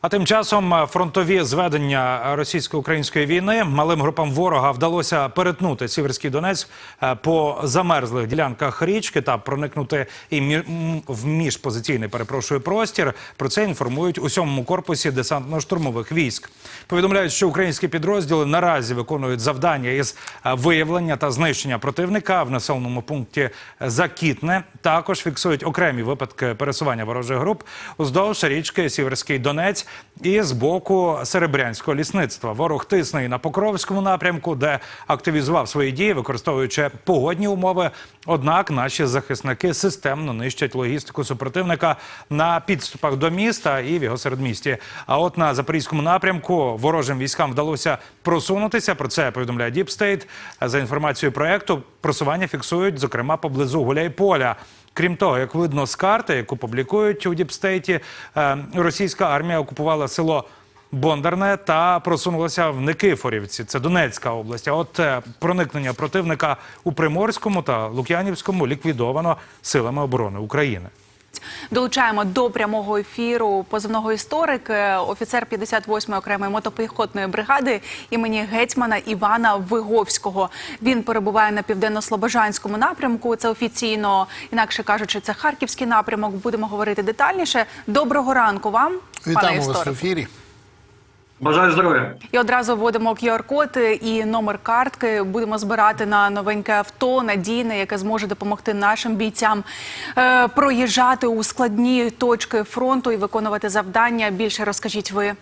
А тим часом е, фронтові зведення російсько-української війни малим групам ворога вдалося перетнути Сіверський Донець е, по замерзлих ділянках річки та проникнути і в міжпозиційний перепрошую простір. Про це інформують у сьомому корпусі десантно-штурмових військ. Повідомляють, що українські підрозділи наразі виконують завдання із е, виявлення та знищення противника в населеному пункті Закітне. Також фіксують окремі випадки пересування ворожих груп уздовж річки Сіверський Донець і з боку Серебрянського лісництва. Ворог тисне і на Покровському напрямку, де активізував свої дії, використовуючи погодні умови. Однак наші захисники системно нищать логістику супротивника на підступах до міста і в його середмісті. А от на запорізькому напрямку ворожим військам вдалося просунутися. Про це повідомляє Діпстейт. За інформацією проекту, просування фіксують, зокрема, поблизу Гуляйполя. Крім того, як видно з карти, яку публікують у Діпстейті, е, російська армія окупувала село Бондарне та просунулася в Никифорівці. Це Донецька область. А от е, проникнення противника у Приморському та Лук'янівському ліквідовано силами оборони України. Долучаємо до прямого ефіру позивного історик, е, офіцер 58-ї окремої мотопіхотної бригади імені гетьмана Івана Виговського. Він перебуває на південно-слобожанському напрямку. Це офіційно, інакше кажучи, це харківський напрямок. Будемо говорити детальніше. Доброго ранку вам, пане Вітаємо вас в ефірі. Бажаю здоров'я. І одразу вводимо QR-код і номер картки. Будемо збирати на новеньке авто, надійне, яке зможе допомогти нашим бійцям е, проїжджати у складні точки фронту і виконувати завдання. Більше розкажіть ви.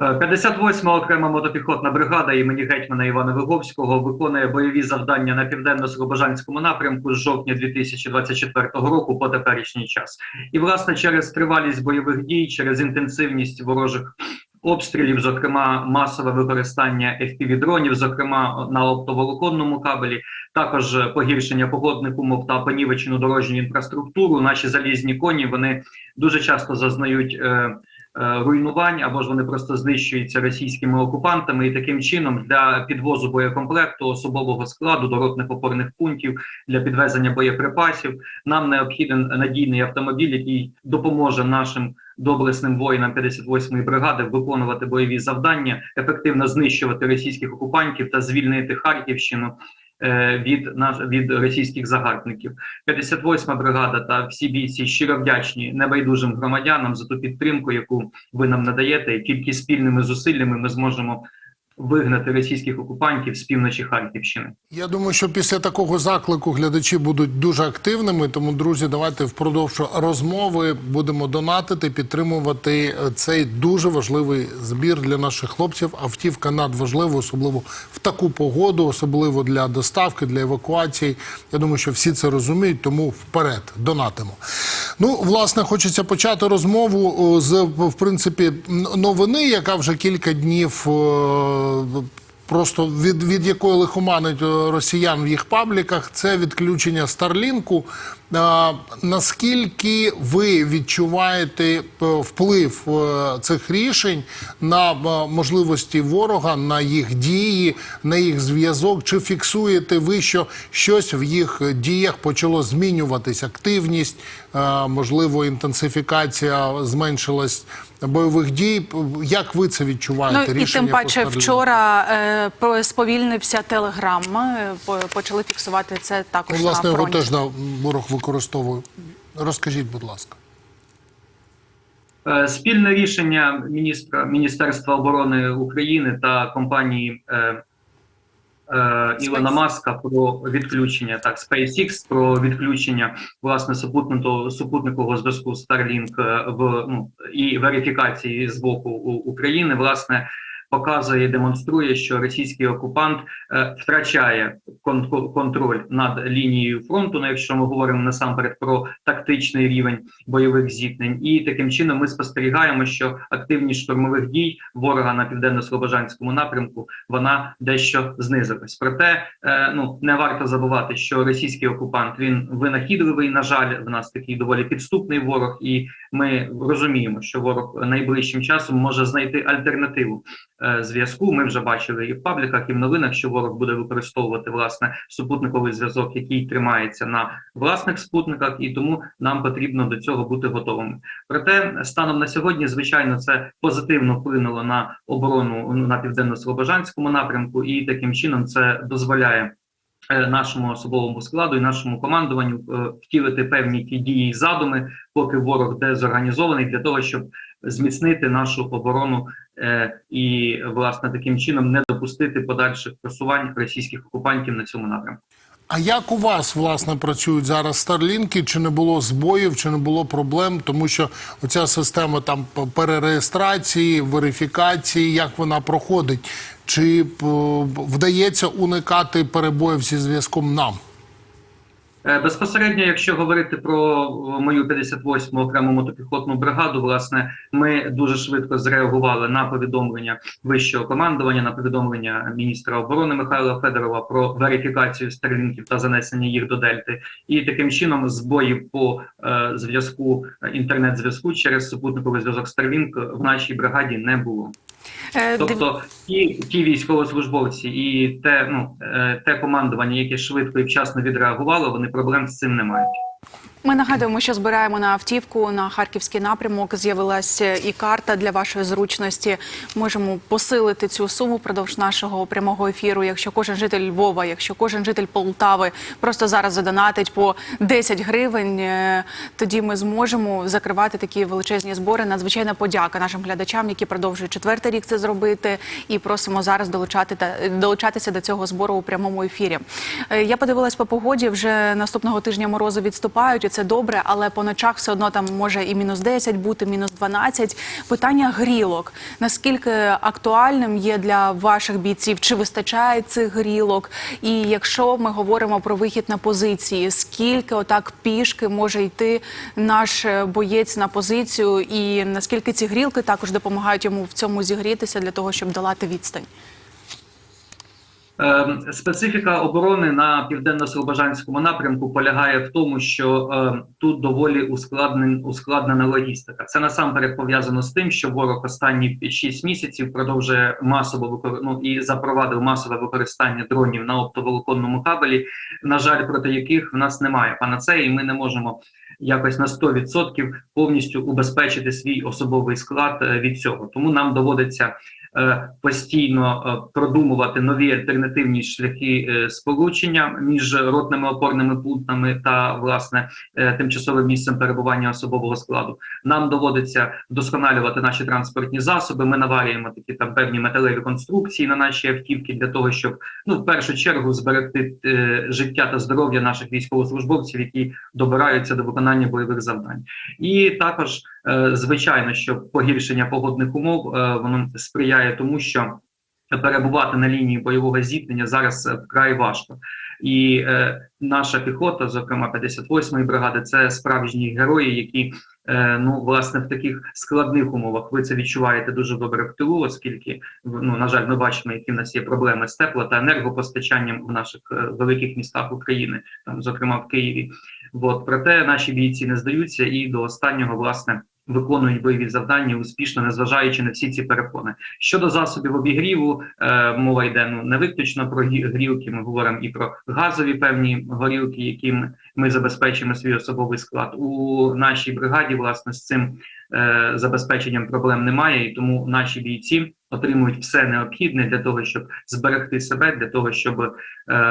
Е, 58-ма окрема мотопіхотна бригада імені гетьмана Івана Виговського виконує бойові завдання на південно-слобожанському напрямку з жовтня 2024 року по теперішній час. І власне через тривалість бойових дій, через інтенсивність ворожих обстрілів, зокрема масове використання FPV-дронів, зокрема на оптоволоконному кабелі, також погіршення погодних умов та понівечену дорожню інфраструктуру. Наші залізні коні вони дуже часто зазнають. Е, е, руйнувань або ж вони просто знищуються російськими окупантами, і таким чином для підвозу боєкомплекту, особового складу, до ротних опорних пунктів для підвезення боєприпасів нам необхіден надійний автомобіль, який допоможе нашим доблесним воїнам 58-ї бригади виконувати бойові завдання, ефективно знищувати російських окупантів та звільнити Харківщину. Е, Від наш від російських загарбників. 58-ма бригада та всі бійці щиро вдячні небайдужим громадянам за ту підтримку, яку ви нам надаєте, і тільки спільними зусиллями ми зможемо вигнати російських окупантів з півночі Харківщини. Я думаю, що після такого заклику глядачі будуть дуже активними. Тому, друзі, давайте впродовж розмови будемо донатити, підтримувати цей дуже важливий збір для наших хлопців. Автівка надважлива, особливо в таку погоду, особливо для доставки, для евакуації. Я думаю, що всі це розуміють, тому вперед донатимо. Ну, власне, хочеться почати розмову з в принципі новини, яка вже кілька днів. Просто від, від якої лихоманить росіян в їх пабліках, це відключення Старлінку. Наскільки ви відчуваєте е, вплив е, цих рішень на е, можливості ворога, на їх дії, на їх зв'язок? Чи фіксуєте ви, що щось в їх діях почало змінюватись? Активність, можливо, інтенсифікація зменшилась бойових дій? Як ви це відчуваєте? Ну і Рішення тим паче вчора е, сповільнився телеграм. Почали фіксувати це також Ну, власне, на його теж да, ворог використовує. Розкажіть, будь ласка. Е, Спільне рішення міністра Міністерства оборони України та компанії е, е, Ілона Маска про відключення так SpaceX, про відключення власне супутникового супутникового зв'язку Starlink е, в ну і верифікації з боку України, власне. Показує і демонструє, що російський окупант е, втрачає кон- контроль над лінією фронту. Ну, якщо ми говоримо насамперед про тактичний рівень бойових зіткнень, і таким чином ми спостерігаємо, що активність штурмових дій ворога на південно-слобожанському напрямку вона дещо знизилась. Проте е, ну не варто забувати, що російський окупант він винахідливий. На жаль, в нас такий доволі підступний ворог, і ми розуміємо, що ворог найближчим часом може знайти альтернативу е, зв'язку. Ми вже бачили і в пабліках, і в новинах, що ворог буде використовувати власне супутниковий зв'язок, який тримається на власних спутниках, і тому нам потрібно до цього бути готовими. Проте станом на сьогодні, звичайно, це позитивно вплинуло на оборону ну, на південно-слобожанському напрямку, і таким чином це дозволяє. е, Нашому особовому складу і нашому командуванню е, втілити певні ті дії задуми, поки ворог дезорганізований, для того, щоб зміцнити нашу оборону е, і власне таким чином не допустити подальших просувань російських окупантів на цьому напрямку. А як у вас власне працюють зараз старлінки? Чи не було збоїв, чи не було проблем? Тому що оця система там перереєстрації, верифікації, як вона проходить? Чи вдається уникати перебоїв зі зв'язком нам? Е, Безпосередньо, якщо говорити про е, мою 58-му окрему мотопіхотну бригаду, власне, ми дуже швидко зреагували на повідомлення вищого командування, на повідомлення міністра оборони Михайла Федорова про верифікацію старлінків та занесення їх до дельти, і таким чином збоїв по е, зв'язку е, інтернет-зв'язку через супутниковий зв'язок Starlink в нашій бригаді не було. Е, Тобто ті, ті військовослужбовці і те, ну, е, те командування, яке швидко і вчасно відреагувало, вони проблем з цим не мають. Ми нагадуємо, що збираємо на автівку на харківський напрямок. З'явилася і карта для вашої зручності. Можемо посилити цю суму впродовж нашого прямого ефіру. Якщо кожен житель Львова, якщо кожен житель Полтави просто зараз задонатить по 10 гривень, е, тоді ми зможемо закривати такі величезні збори. Надзвичайна подяка нашим глядачам, які продовжують четвертий рік це зробити, і просимо зараз долучати та долучатися до цього збору у прямому ефірі. Е, Я подивилась по погоді. Вже наступного тижня морози відступають, і це добре, але по ночах все одно там може і мінус 10 бути, мінус 12. Питання грілок. Наскільки актуальним є для ваших бійців? Чи вистачає цих грілок? І якщо ми говоримо про вихід на позиції, скільки отак пішки може йти наш е, боєць на позицію, і наскільки ці грілки також допомагають йому в цьому зігрітися для того, щоб долати відстань? Е, Специфіка оборони на південно-слобожанському напрямку полягає в тому, що е, тут доволі ускладнен, ускладнена логістика. Це насамперед пов'язано з тим, що ворог останні 6 місяців продовжує масово викор... ну, і запровадив масове використання дронів на оптоволоконному кабелі. На жаль, проти яких в нас немає панацеї, і ми не можемо якось на 100% повністю убезпечити свій особовий склад е, від цього. Тому нам доводиться постійно е, продумувати нові альтернативні шляхи е, сполучення між ротними опорними пунктами та власне е, тимчасовим місцем перебування особового складу. Нам доводиться вдосконалювати наші транспортні засоби. Ми наварюємо такі там певні металеві конструкції на наші автівки для того, щоб ну в першу чергу зберегти е, життя та здоров'я наших військовослужбовців, які добираються до виконання бойових завдань, і також Е, Звичайно, що погіршення погодних умов е, воно сприяє тому, що перебувати на лінії бойового зіткнення зараз е, вкрай важко. І е, наша піхота, зокрема 58-ї бригади, це справжні герої, які е, ну власне в таких складних умовах ви це відчуваєте дуже добре в тилу, оскільки ну на жаль, ми бачимо, які в нас є проблеми з тепло та енергопостачанням в наших е, великих містах України, там зокрема в Києві. От проте наші бійці не здаються і до останнього власне. Виконують бойові завдання успішно, незважаючи на всі ці перепони. Щодо засобів обігріву, е, мова йде ну не виключно про грілки. Ми говоримо і про газові певні горілки, яким ми забезпечимо свій особовий склад. У нашій бригаді власне з цим е, забезпеченням проблем немає, і тому наші бійці отримують все необхідне для того, щоб зберегти себе, для того, щоб е,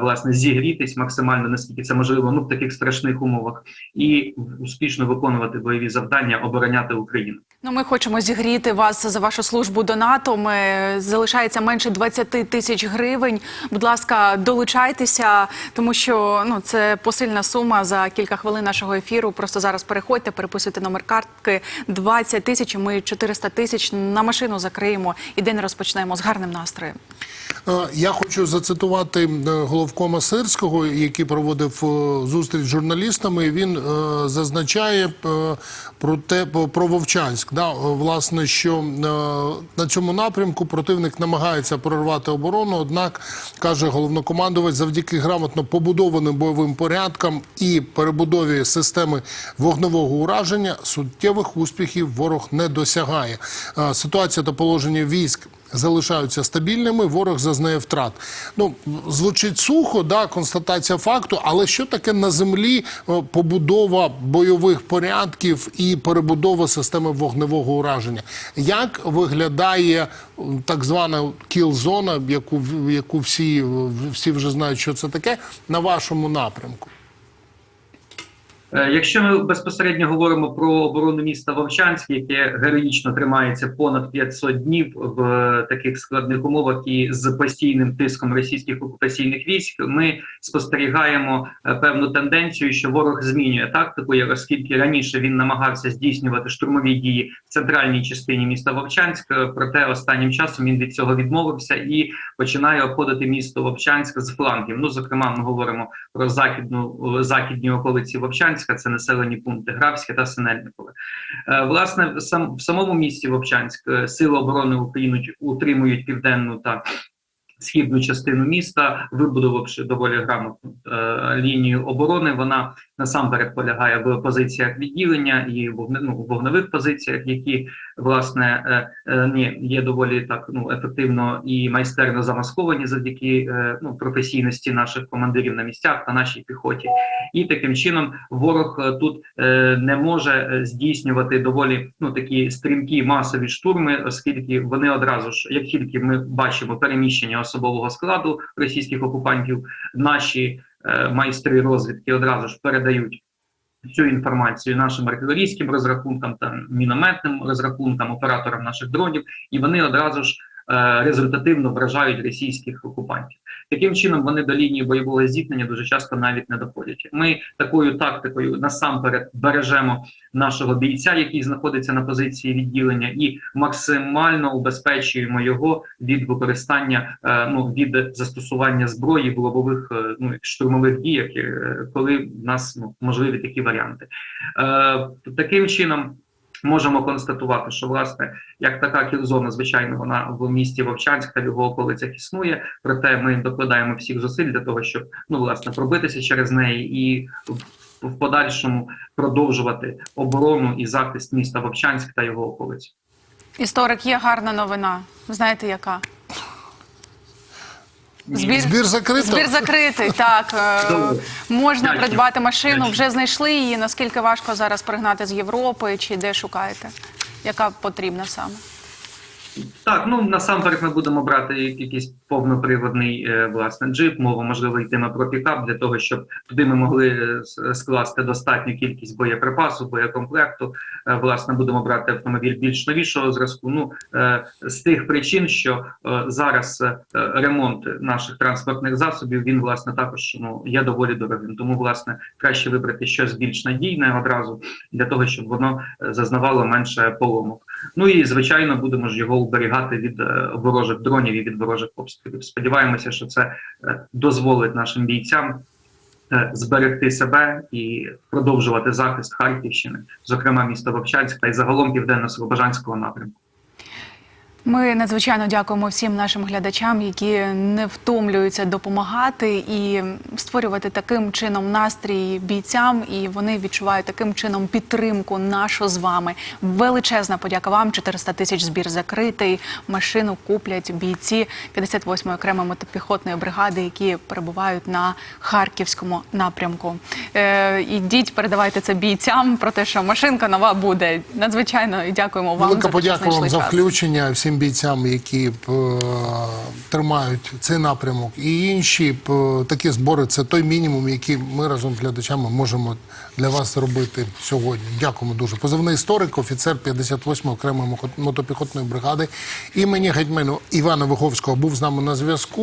власне зігрітись максимально наскільки це можливо, ну в таких страшних умовах, і успішно виконувати бойові завдання, обороняти Україну. Ну, ми хочемо зігріти вас за вашу службу донатом. Е, Залишається менше 20 тисяч гривень. Будь ласка, долучайтеся, тому що ну це посильна сума за кілька хвилин нашого ефіру. Просто зараз переходьте, переписуйте номер картки 20 тисяч. Ми 400 тисяч на машину закриємо і день розпочнемо з гарним настроєм. Е, Я хочу зацитувати е, головкома Сирського, який проводив е, зустріч з журналістами. Він зазначає про те про Вовчанськ. Да, власне, що на цьому напрямку противник намагається прорвати оборону. Однак каже головнокомандувач, завдяки грамотно побудованим бойовим порядкам і перебудові системи вогневого ураження суттєвих успіхів ворог не досягає. Ситуація та положення військ залишаються стабільними, ворог зазнає втрат. Ну, звучить сухо, да, констатація факту, але що таке на землі е, побудова бойових порядків і перебудова системи вогневого ураження? Як виглядає так звана кіл-зона, яку, яку всі, всі вже знають, що це таке, на вашому напрямку? Е, Якщо ми безпосередньо говоримо про оборону міста Вовчанськ, яке героїчно тримається понад 500 днів в е, таких складних умовах і з постійним тиском російських окупаційних військ, ми спостерігаємо е, певну тенденцію, що ворог змінює тактику, оскільки раніше він намагався здійснювати штурмові дії в центральній частині міста Вовчанськ, проте останнім часом він від цього відмовився і починає обходити місто Вовчанськ з флангів. Ну, зокрема, ми говоримо про західну західні околиці Вовчанська, це населені пункти Графське та Синельникове. Е, Власне, в самому місті Вовчанськ е, сили оборони України утримують південну та східну частину міста, вибудувавши доволі грамотну е, лінію оборони. Вона насамперед полягає в позиціях відділення і вогне, ну, вогневих позиціях, які власне е, е, є доволі так ну ефективно і майстерно замасковані завдяки е, ну професійності наших командирів на місцях та нашій піхоті. І таким чином ворог е, тут е, не може е, здійснювати доволі ну такі стрімкі масові штурми, оскільки вони одразу ж, як тільки ми бачимо переміщення особового складу російських окупантів, наші е, майстри розвідки одразу ж передають. Цю інформацію нашим артилерійським розрахункам та мінометним розрахункам, операторам наших дронів, і вони одразу ж результативно вражають російських окупантів. Таким чином вони до лінії бойового зіткнення дуже часто навіть не доходять. Ми такою тактикою насамперед бережемо нашого бійця, який знаходиться на позиції відділення, і максимально убезпечуємо його від використання е, ну від застосування зброї в лобових е, ну штурмових діях, е, коли в нас ну можливі такі варіанти. Е, таким чином. Можемо констатувати, що власне як така кілзона, звичайно, вона в місті Вовчанськ та в його околицях існує. Проте ми докладаємо всіх зусиль для того, щоб ну власне пробитися через неї і в- подальшому продовжувати оборону і захист міста Вовчанськ та його околиць. Історик, є гарна новина. Знаєте, яка? Збір, Збір закритий? Збір закритий, так. Е, Можна придбати машину, вже знайшли її. Наскільки важко зараз пригнати з Європи чи де шукаєте? Яка потрібна саме? Так, ну насамперед ми будемо брати якийсь повноприводний е, власне джип. Мова можливо йтиме про пікап для того, щоб туди ми могли е, скласти достатню кількість боєприпасу, боєкомплекту. Е, власне, будемо брати автомобіль більш новішого зразку. Ну з тих причин, що зараз ремонт наших транспортних засобів він власне також ну є доволі дорогим. Тому власне краще вибрати щось більш надійне одразу для того, щоб воно зазнавало менше поломок. Ну і звичайно будемо ж його оберігати від е, ворожих дронів і від ворожих обстрілів. Сподіваємося, що це е, дозволить нашим бійцям е, зберегти себе і продовжувати захист Харківщини, зокрема міста Вовчанська і загалом південно-слобожанського напрямку. Ми надзвичайно дякуємо всім нашим глядачам, які не втомлюються допомагати і створювати таким чином настрій бійцям, і вони відчувають таким чином підтримку нашу з вами. Величезна подяка вам. 400 тисяч збір закритий. Машину куплять бійці 58-ї окремої мотопіхотної бригади, які перебувають на харківському напрямку. Е, ідіть, передавайте це бійцям про те, що машинка нова буде. Надзвичайно дякуємо вам. Велика за те, подяка вам за включення всім бійцям, які е, тримають цей напрямок, і інші е, такі збори. Це той мінімум, який ми разом з глядачами можемо для вас робити сьогодні. Дякуємо дуже. Позивний історик, офіцер 58-ї окремої мотопіхотної бригади імені гетьману Івана Виховського був з нами на зв'язку.